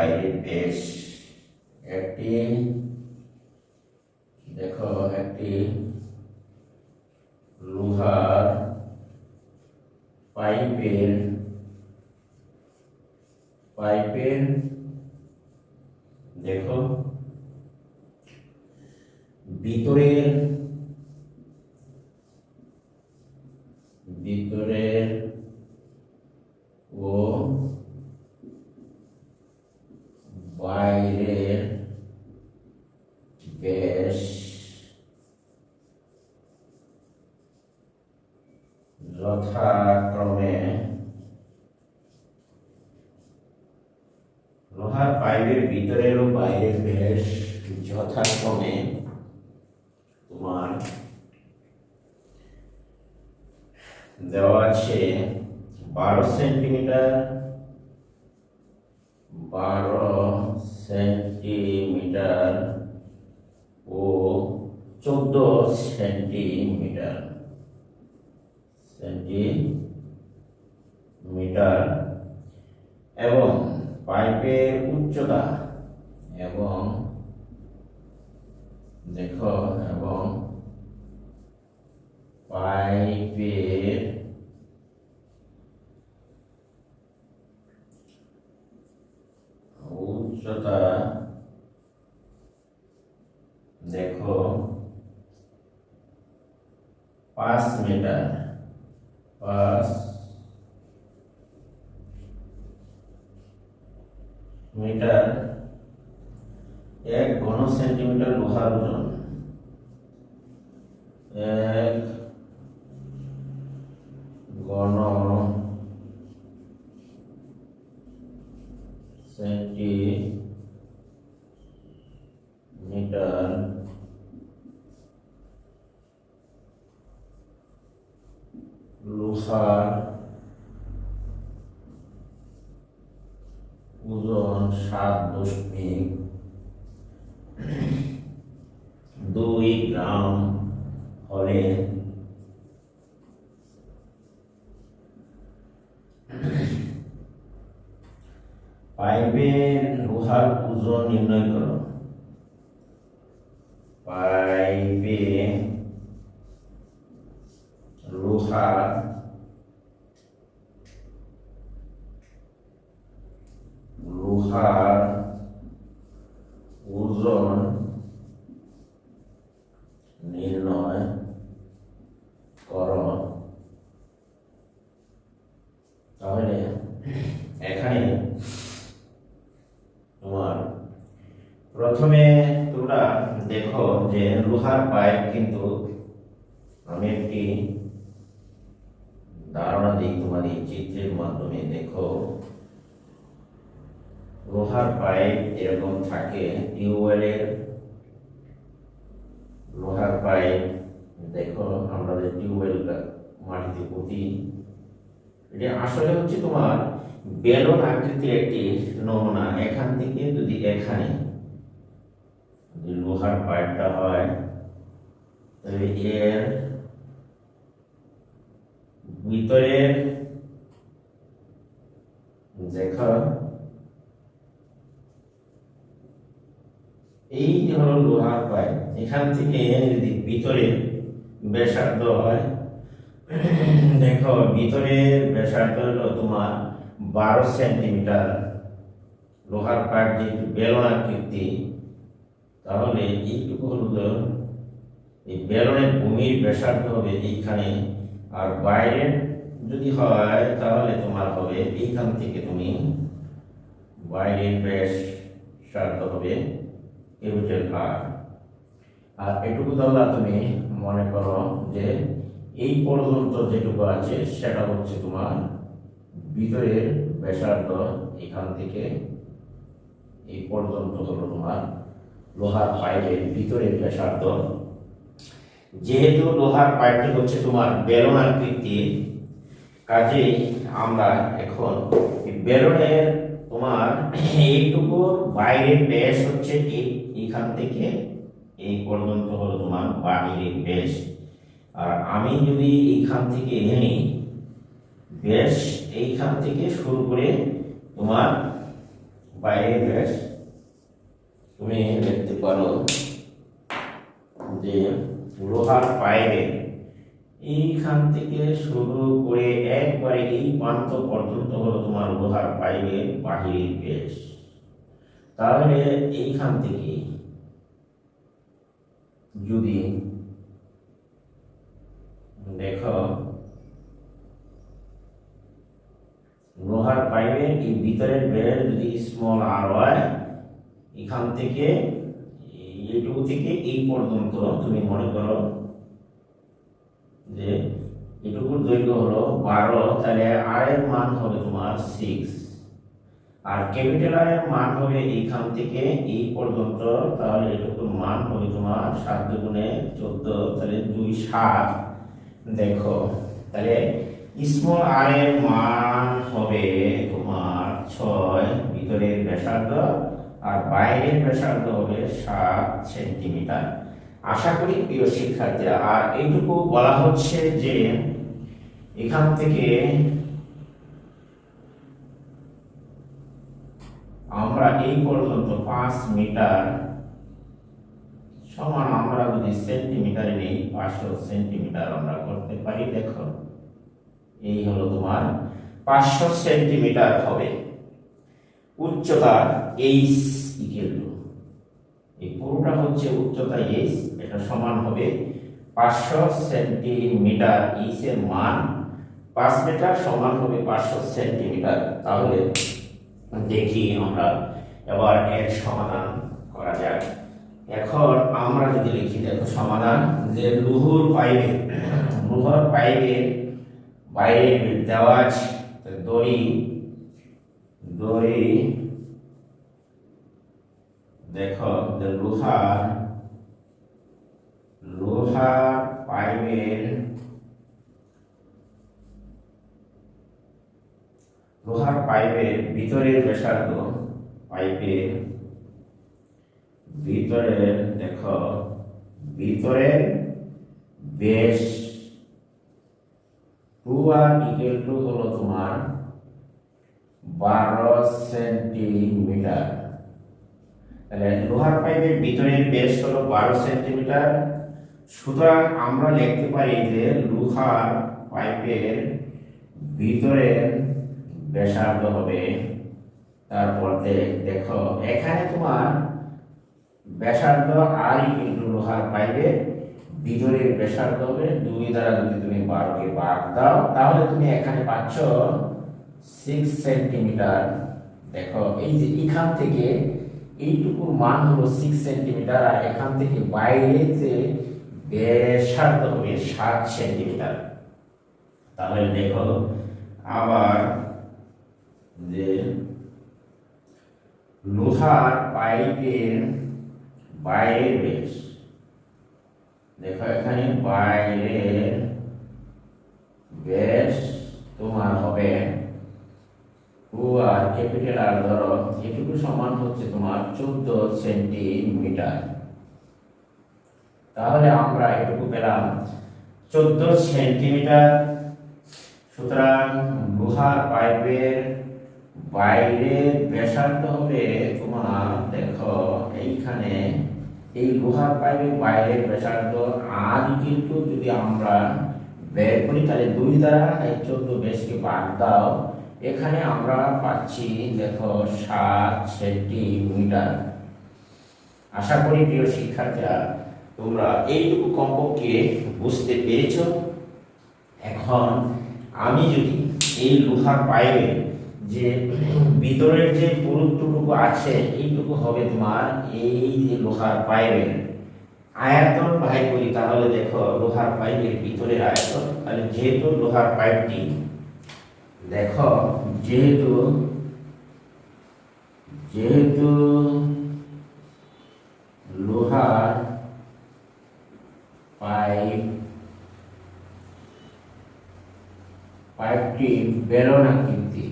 বাইরের বেশ একটি দেখো একটি লোহার পাইপের পাইপের দেখো ভিতরের ভিতরের ও বাইরের বেশ যথাক্রমে লোহার পাইপের ভিতরের ও বাইরের বেশ যথাক্রমে তোমার দেওয়া আছে বারো সেন্টিমিটার, বারো সেন্টিমিটার ও চোদ্দ সেন্টিমিটার। সেন্টিমিটার। এবং পাইপের উচ্চতা এবং দেখো এবং পাইপের উচ্চতা দেখো পাঁচ মিটার পাঁচ মিটার এক ঘন সেন্টিমিটার লোহার ওজন এক ঘন সেন্টিমিটার লোহার ওজন সাত দশমিক দুই গ্রাম হলে পাইপের লোহার ওজন নির্ণয় করো। পাইপে লোহার লোহার ওজন নির্ণয় করো। তাহলে এখানে তোমার প্রথমে তোমরা দেখো যে লোহার পাইপ কিন্তু আমি একটি ধারণা দিই তোমাদের চিত্রের মাধ্যমে। দেখো। লোহার পাইপ এরকম থাকে, টিউবওয়েলের লোহার পাইপ দেখো আমরা যে টিউবওয়েল মাটিতে পুঁতি, এটা আসলে হচ্ছে তোমার বেলন আকৃতির একটি নমুনা। এখান থেকে যদি এখানে লোহার পাইপটা হয় তবে এর ভিতরের, দেখো এই যে হলো লোহার পাইপ এখান থেকে যদি ভিতরে ব্যাসার্ধ হয়, দেখো ভিতরের ব্যাসার্ধ হলো তোমার বারো সেন্টিমিটার। লোহার পাইপ যেহেতু বেলন আকৃতি, তাহলে এইটুকু হলো এই বেলনের ভূমির ব্যাসার্ধ হবে এইখানে। আর বাইরে যদি হয়, তাহলে তোমার হবে এইখান থেকে তুমি বাইরের ব্যাসার্ধ হবে কেবুটের ভাগ আর এটুকু ধরলা তুমি মনে করো যে এই পর্যন্ত যেটুকু আছে, সেটা হচ্ছে তোমার ভিতরের ব্যাসার্ধ এখান থেকে এই পর্যন্ত হলো তোমার লোহার পাইপের ভিতরের ব্যাসার্ধ। যেহেতু লোহার পাইপটি হচ্ছে তোমার বেলন আকৃতির কাজেই আমরা এখন বেলনের তোমার এইটুকুর বাইরের ব্যাস হচ্ছে এই এইখান থেকে এই পর্যন্ত হলো তোমার বাইরের ব্যাস আর আমি যদি এইখান থেকে এনে ব্যাস এইখান থেকে শুরু করে তোমার বাইরের ব্যাস তুমি দেখতে পারো যে লোহার পাইপে এইখান থেকে শুরু করে একবারে এই প্রান্ত পর্যন্ত হলো তোমার লোহার পাইপের বাহিরের ব্যাস তাহলে এইখান থেকে যদি দেখো, লোহার পাইপের এই ভিতরের বেড়ে যদি স্মল আর হয়, এখান থেকে, এইটুকু থেকে এই পর্যন্ত তুমি মনে করো যে এটুকুর দৈর্ঘ্য হলো বারো, তাহলে আর এর মান হবে তোমার সিক্স আর ক্যাপিটাল আর এর মান হবে এইখান থেকে এই পর্যন্ত। তাহলে এটুকুর মান হবে তোমার সাত দুগুণে চোদ্দ, তাহলে দুই সাত। দেখো, তাহলে স্মল আর এর মান হবে তোমার ছয়, ভিতরের ব্যাসার্ধ, আর বাইরের ব্যাসার্ধ হবে সাত সেন্টিমিটার। আশা করি প্রিয় শিক্ষার্থীরা, আর এইটুকু বলা হচ্ছে যে এখান থেকে আমরা এই পর্যন্ত পাঁচ মিটার সমান আমরা যদি সেন্টিমিটারে নেই, পাঁচশো সেন্টিমিটার আমরা করতে পারি। দেখো, এই হলো তোমার পাঁচশো সেন্টিমিটার হবে। উচ্চতা এইচ ইকুয়াল টু এই পুরোটা হচ্ছে উচ্চতা এইচ এটা সমান হবে পাঁচশো সেন্টিমিটার এইচ এর মান। পাঁচ মিটার সমান হবে পাঁচশো সেন্টিমিটার। তাহলে দেখি আমরা এবার এর সমাধান করা যাক। এখন আমরা যদি লিখি, দেখো সমাধান যে লুহুর পাইপে, লুহর পাইপে বাইরে আছে। দড়ি দড়ি, দেখো যে লোহার লোহার পাইপের লোহার পাইপের ভিতরের ব্যাসার্ধ পাইপের ভিতরের দেখো ভিতরের বেশ টু আর ইকুয়াল টু হলো তোমার বারো সেন্টিমিটার। তাহলে লোহার পাইপের ভিতরের বেশ হলো বারো সেন্টিমিটার। সুতরাং আমরা লিখতে পারি যে লোহার পাইপের ভিতরের ব্যাসার্ধ হবে তারপর দেখো, এখানে তোমার ব্যাসার্ধ আর কিন্তু লোহার পাইবে ভিতরের ব্যাসার্ধ হবে দুই দ্বারা যদি তুমি বারোকে ভাগ দাও, তাহলে তুমি এখানে পাচ্ছ সিক্স সেন্টিমিটার দেখো, এই যে এখান থেকে এইটুকু মান হলো সিক্স সেন্টিমিটার আর এখান থেকে বাইরে যে ব্যাসার্ধ হবে সাত সেন্টিমিটার তাহলে দেখো, আবার যে লোহার পাইপের বাইরের বেশ। দেখো এখানে বাইরের বেশ তোমার হবে টু আর ক্যাপিটাল আর ধরো এটুকু সমান হচ্ছে তোমার চোদ্দ সেন্টিমিটার। তাহলে আমরা এটুকু পেলাম চোদ্দ সেন্টিমিটার। সুতরাং লোহার পাইপের বাইরের ব্যাসার্ধ হবে তোমার দেখো, এইখানে এই লোহার পাইপের বাইরের ব্যাসার্ধ, আর কিন্তু যদি আমরা বের করি, তাহলে দুই দ্বারা এই চোদ্দ বেশকে বাদ দাও। এখানে আমরা পাচ্ছি, দেখো, সাত সেন্টিমিটার। আশা করি প্রিয় শিক্ষার্থীরা, তোমরা এইটুকু কমপক্ষে বুঝতে পেরেছ। এখন আমি যদি এই লোহার পাইপে যে ভিতরের যে পুরুত্বটুকু আছে, এইটুকু হবে তোমার এই যে লোহার পাইপের। আয়তন ভাই করি তাহলে দেখো লোহার পাইপের ভিতরের আয়তন, তাহলে যেহেতু লোহার পাইপটি, দেখো যেহেতু যেহেতু লোহার পাইপ, পাইপটি বেলন আকৃতি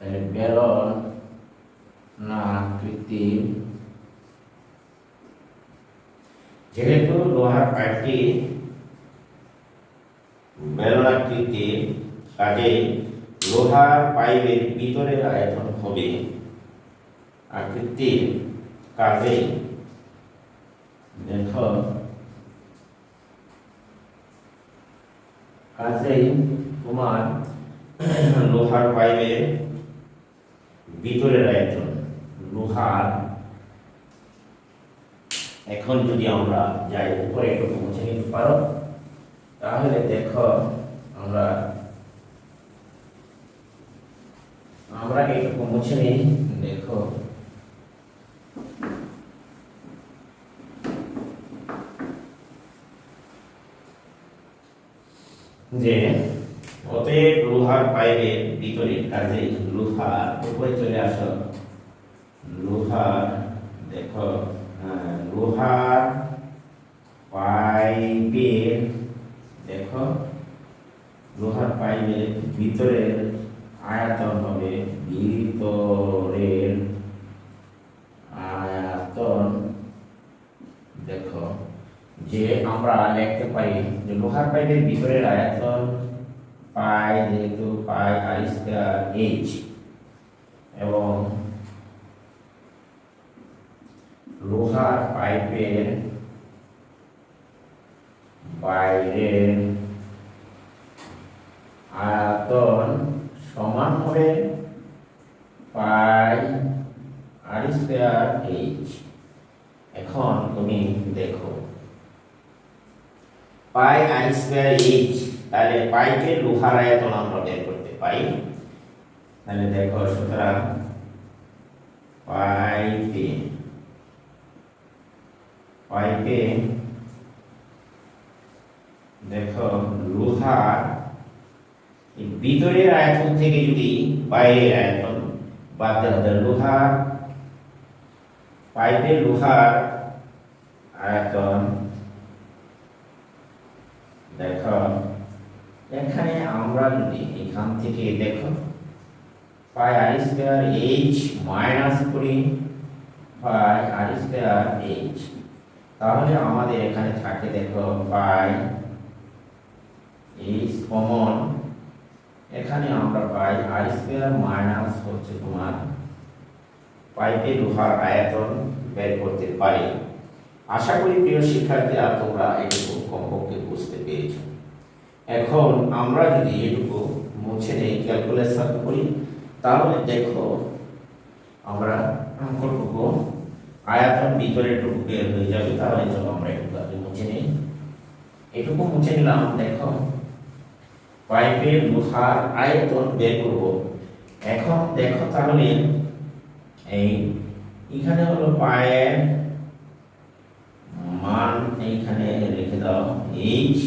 তাহলে বেলন না আকৃতি যেহেতু লোহার পাইপটি বেলন আকৃতি কাজে লোহার পাইপের ভিতরের আয়তন হবে আকৃতির কাজে। দেখো কাজেই তোমার লোহার পাইপের ভিতরের আয়তন, লোহার এখন যদি আমরা যাই উপরে একটু পৌঁছে নিতে পারো, তাহলে দেখো আমরা আমরা একটু মুছে নিই, দেখো। যে, অতএব লোহার পাইপের ভিতরে কাজে লোহার, উপরে চলে আসো। লোহার, দেখো। লোহার পাইপের, দেখো, লোহার পাইপের ভিতরের আয়তন হবে ভিতরের আয়তন। দেখো, যে আমরা লিখতে পারি যে লোহার পাইপের ভিতরের আয়তন পাই যেহেতু পাই আর স্কয়ার এইচ এবং লোহার পাইপের বাইরের আয়তন সমান হবে পাই আর স্কয়ার এইচ এখন তুমি দেখো। পাই আর স্কয়ার এইচ তাহলে পাইপের লোহার আয়তন আমরা বের করতে পাই। তাহলে দেখো সুতরাং পাইপে পাইপে দেখো লোহার ভিতরের আয়তন থেকে যদি বাইরের আয়তন বাদ দেওয়া লোহার, পাইপের লোহার আয়তন, দেখো, এখানে আমরা যদি এখান থেকে দেখো, pi r square h minus করি পাই আর স্কয়ার এইচ তাহলে আমাদের এখানে থাকে দেখো পাই এইচ কমন। এখানে আমরা পাই আর স্কয়ার মাইনাস হচ্ছে তোমার পাইপে লোহার আয়তন বের করতে পারি। আশা করি প্রিয় শিক্ষার্থীরা তোমরা এটুকু কমপক্ষে বুঝতে পেরেছ। এখন আমরা যদি এটুকু মুছে নেই ক্যালকুলেশন করি, তাহলে দেখো আমরা অঙ্কটুকু আয়তন ভিতরে টুকু বের হয়ে যাবে, তাহলে চলো আমরা একটু আগে মুছে নিই। এটুকু মুছে নিলাম, দেখো। পাইপের লোহার আয়তন বের করব। এখন দেখো তাহলে, এই এখানে হলো পায়ের মান, এইখানে রেখে দাও। এইচ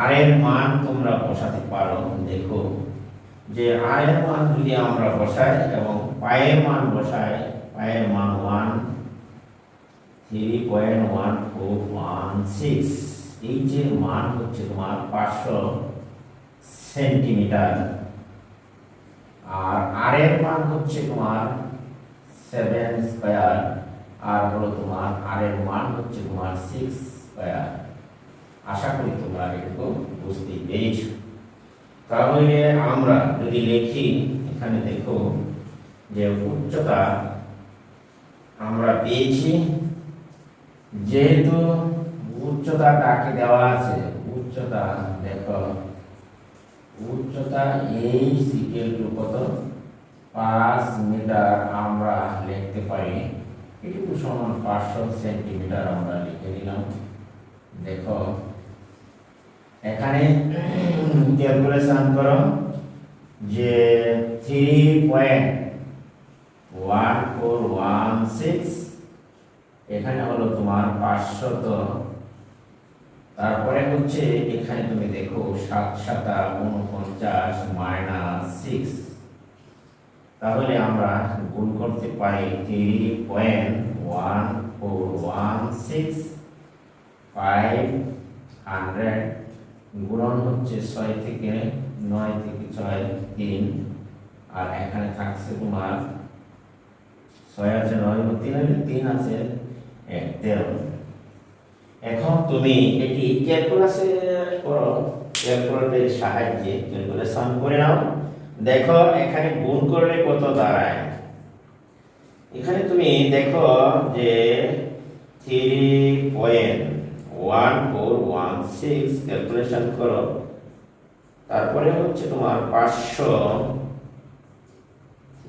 আর এর মান তোমরা বসাতে পারো। দেখো, যে আর এর মান যদি আমরা বসাই এবং পায়ের মান বসাই, পায়ের মান one three point one four one six এইচের মান হচ্ছে তোমার পাঁচশো সেন্টিমিটার। আর আর এর মান হচ্ছে তোমার সেভেন স্কয়ার আর হলো তোমার আর এর মান হচ্ছে তোমার সিক্স স্কয়ার আশা করি তোমরা এটুকু বুঝতে পেরেছ। তাহলে আমরা যদি লিখি, এখানে দেখো যে উচ্চতা আমরা পেয়েছি যেহেতু উচ্চতা কাকে দেওয়া আছে? উচ্চতা, দেখো। উচ্চতা এই সিকেল টু কত? পাঁচ মিটার আমরা লিখতে পারি। এটুকু সমান পাঁচশো সেন্টিমিটার আমরা লিখে দিলাম দেখো। এখানে ক্যালকুলেশন করো যে three point one four one six এখানে হলো তোমার পাঁচশত। তারপরে হচ্ছে এখানে তুমি দেখো সাত সাতা উনপঞ্চাশ মাইনাস সিক্স। তাহলে আমরা গুণ করতে পারি three point one four one six five hundred. গুণন হচ্ছে ছয় থেকে নয় থেকে ছয় তিন। আর এখানে থাকছে তোমার ছয় আছে, নয় তিন তিন আছে। এক তেরো এখন তুমি এটি ক্যালকুলাসে করো ক্যালকুলেটরের সাহায্যে ক্যালকুলেশন করে নাও। দেখো, এখানে গুণ করলে কত দাঁড়ায়? এখানে তুমি দেখো যে three point one four one six calculation করো। তারপরে হচ্ছে তোমার পাঁচশো।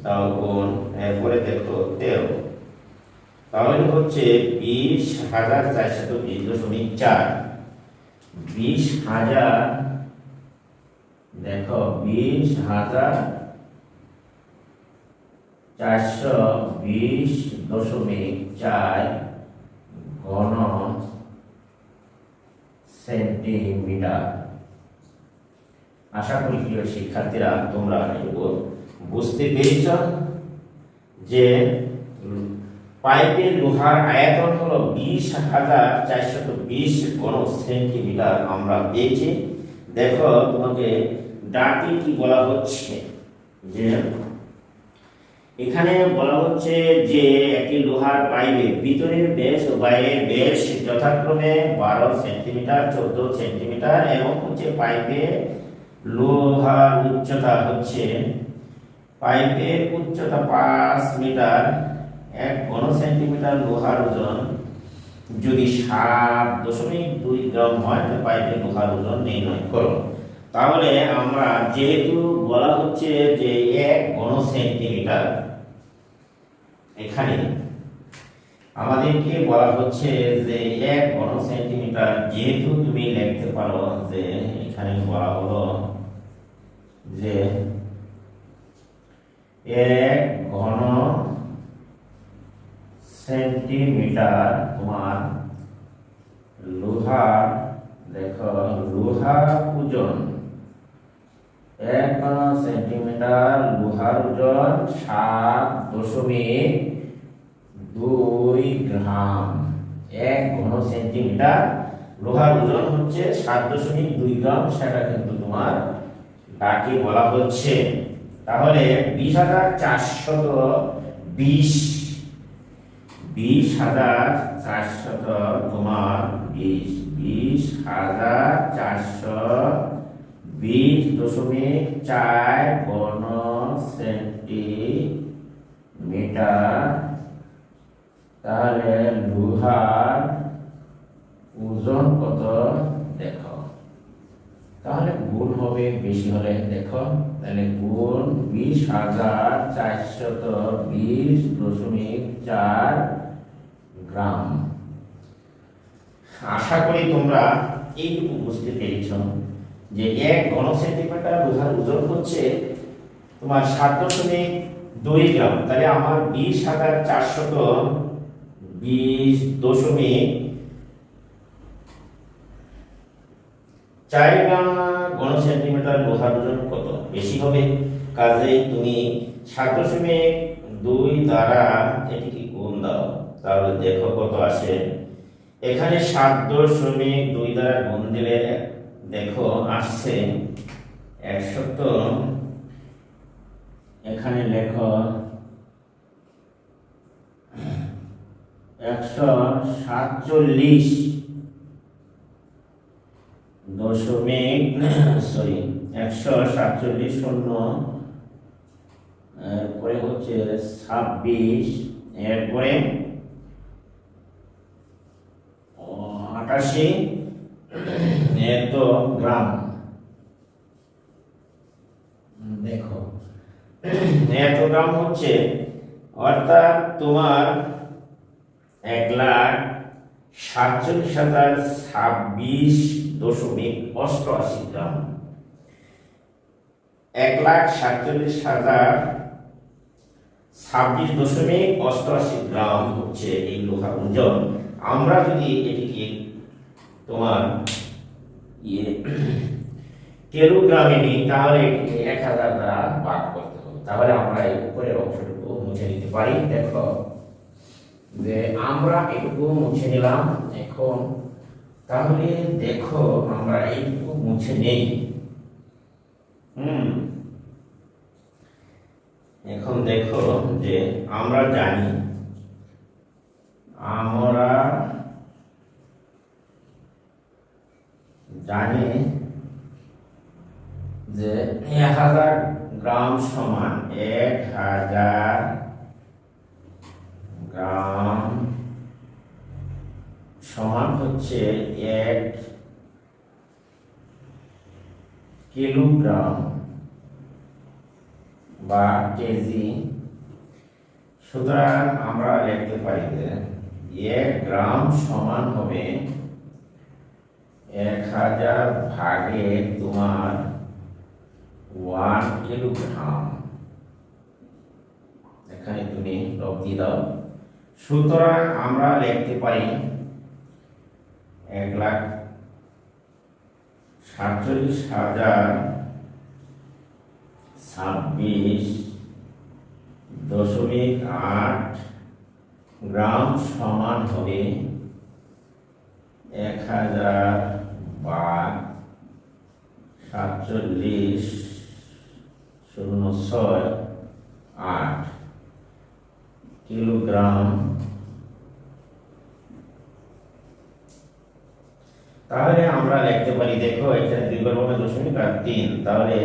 দাও গুণ, এরপরে দেখো তেরো তাহলে হচ্ছে বিশ হাজার চারশত বিশ দশমিক চার। বিশ হাজার, দেখো, বিশ হাজার চারশো বিশ দশমিক চার ঘন সেন্টিমিটার। আশা করি প্রিয় শিক্ষার্থীরা তোমরা বুঝতে পেরেছ যে পাইপের লোহার আয়তন হলো বিশ হাজার চারশত বিশ ঘন সেন্টিমিটার আমরা পেয়েছি। দেখো তোমাকে ডাকে কি বলা হচ্ছে? যে এখানে বলা হচ্ছে যে একটি লোহার পাইপে ভিতরের ব্যাস ও বাইরের ব্যাস যথাক্রমে বারো সেন্টিমিটার, চোদ্দ সেন্টিমিটার এবং হচ্ছে পাইপের লোহার উচ্চতা হচ্ছে, পাইপের উচ্চতা পাঁচ মিটার। এক ঘন সেন্টিমিটার লোহার ওজন। যদি সাত দশমিক দুই গ্রাম হয়, তো পাইপের লোহার ওজন নির্ণয় করো। তাহলে আমরা যেহেতু বলা হচ্ছে যে এক ঘন সেন্টিমিটার এখানে আমাদেরকে বলা হচ্ছে যে এক ঘন সেন্টিমিটার যেহেতু তুমি লিখতে পারো যে এখানে বলা হলো যে এক ঘন সেন্টিমিটার তোমার লোহার, দেখো লোহার ওজন। এক সেন্টিমিটার লোহার ওজন সাত দশমিক দুই গ্রাম। এক ঘন সেন্টিমিটার লোহার ওজন হচ্ছে সাত দশমিক দুই গ্রাম, সেটা কিন্তু তোমার ডাকে বলা হচ্ছে। তাহলে বিশ হাজার চারশত বিশ বিশ হাজার চারশত তোমার বিশ বিশ হাজার চারশো বিশ দশমিক চার ঘন সেন্টিমিটার তাহলে লোহার ওজন কত? দেখো। তাহলে গুণ হবে বেশি হলে দেখো। তাহলে গুণ বিশ হাজার চারশত বিশ দশমিক চার গ্রাম আশা করি তোমরা এইটুকু বুঝতে পেরেছ যে এক ঘন সেন্টিমিটার লোহার ওজন হচ্ছে তোমার সাত দশমিক দুই গ্রাম। তাহলে আমার বিশ হাজার চারশত বিশ দশমিক চার গ্রাম ঘন সেন্টিমিটার লোহার ওজন কত? বেশি হবে। কাজেই তুমি সাত দশমিক দুই দ্বারা এটিকে গুণ দাও। তাহলে দেখো কত আসে। এখানে সাত দশমিক দুই দ্বারা গুণ দিলে দেখো আসছে একশত। এখানে লেখো একশো সাতচল্লিশ দশমিক, সরি, একশো সাতচল্লিশ শূন্য। এরপরে হচ্ছে ছাব্বিশ, এরপরে ও, আটাশি এত গ্রাম। দেখো। এত গ্রাম হচ্ছে, অর্থাৎ তোমার এক লাখ সাতচল্লিশ হাজার ছাব্বিশ দশমিক অষ্টআশি গ্রাম। এক লাখ সাতচল্লিশ হাজার ছাব্বিশ দশমিক অষ্টআশি গ্রাম হচ্ছে এই লোহার ওজন আমরা যদি এটিকে তোমার ইয়ে। কিলোগ্রামে নিই তাহলে এক হাজার দ্বারা ভাগ করতে হবে। তাহলে আমরা এই উপরের অংশটুকু মুছে নিতে পারি। দেখো যে আমরা এটুকু মুছে নিলাম। এখন তাহলে দেখো আমরা এইটুকু মুছে নেই। হুম। এখন দেখো যে আমরা জানি আমরা জানি যে এক হাজার গ্রাম সমান এক হাজার হচ্ছে এক কিলোগ্রাম বা কেজি সুতরাং আমরা লিখতে পারি যে এক গ্রাম সমান হবে এক হাজার ভাগে তোমার ওয়ান কিলোগ্রাম। এখানে তুমি লব দিয়ে দাও। সুতরাং আমরা লিখতে পারি এক লাখ সাতচল্লিশ হাজার ছাব্বিশ দশমিক আট গ্রাম সমান হবে এক হাজার বার সাতচল্লিশ শূন্য ছয় আট কিলোগ্রাম। তাহলে আমরা লিখতে পারি, দেখো এখানে দুই বর্গ দশমিক আর তিন। তাহলে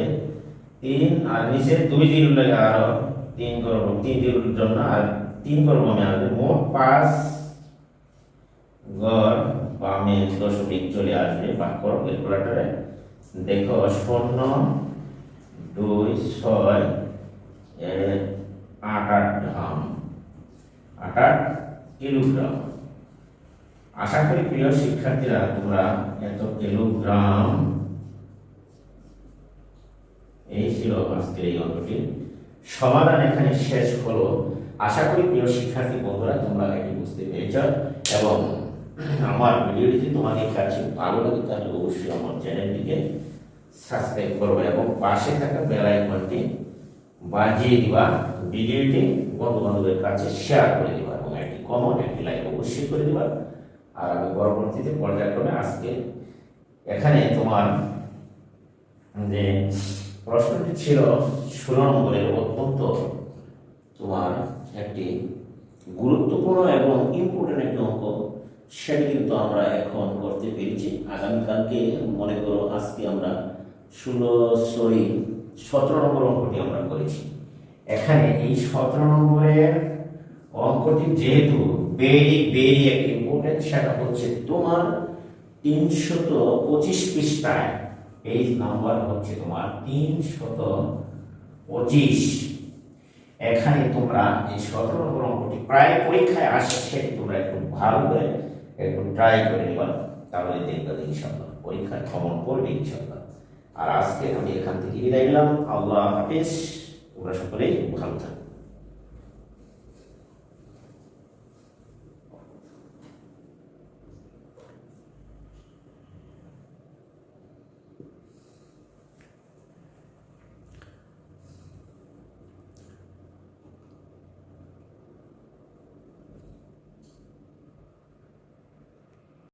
তিন আর নিচে দুই জিরো লাগে আরও তিন করব তিন জিরোর জন্য আর তিন করব আমি আসবে মোট পাঁচ গড় বামে দশমিক চলে আসবে বাক করো ক্যালকুলেটারে দেখো, শূন্য, দুই, ছয় আট আট গ্রাম আট আট কিলোগ্রাম। আশা করি প্রিয় শিক্ষার্থীরা, তোমরা এত কিলোগ্রাম। এই ছিল আজকের এই অঙ্কটি। সমাধান এখানে শেষ হলো। আশা করি প্রিয় শিক্ষার্থী বন্ধুরা, তোমরা এটি বুঝতে পেরেছ এবং আমার ভিডিওটি তোমাদের কাছে ভালো লাগে, তাহলে অবশ্যই আমার চ্যানেলটিকে সাবস্ক্রাইব করবে এবং পাশে থাকা বেল আইকনটি বাজিয়ে দিবা, ভিডিওটি বন্ধু বান্ধবের কাছে শেয়ার করে দিবা এবং একটি কমন একটি লাইক অবশ্যই করে দিবা। আর আমি পরবর্তীতে পর্যায়ক্রমে আজকে এখানে তোমার যে প্রশ্নটি ছিল, ষোলো নম্বরের অত্যন্ত তোমার একটি গুরুত্বপূর্ণ এবং ইম্পর্টেন্ট একটি অঙ্ক। সেটি কিন্তু আমরা এখন করতে পেরেছি। আগামীকালকে মনে করো আজকে আমরা ষোলো, সরি, সতেরো নম্বর অঙ্কটি আমরা করেছি। এখানে এই সতেরো নম্বরের অঙ্কটি যেহেতু বেরি বেরি একটি ইম্পর্টেন্ট সেটা হচ্ছে তোমার তিনশত পঁচিশ পৃষ্ঠায় পেজ নাম্বার হচ্ছে তোমার তিনশত পঁচিশ। এখানে তোমরা এই সতেরো নম্বর অঙ্কটি প্রায় পরীক্ষায় আসে, সেটি তোমরা একটু ভালো করে একটু ট্রাই করে নিবা। তাহলে দেখবে ইনশাল্লাহ পরীক্ষায় খবর করবে ইনশাল্লাহ আর আজকে আমি এখান থেকে বিদায় নিলাম। আল্লাহ হাফিজ। তোমরা সকলেই ভালো থাকবে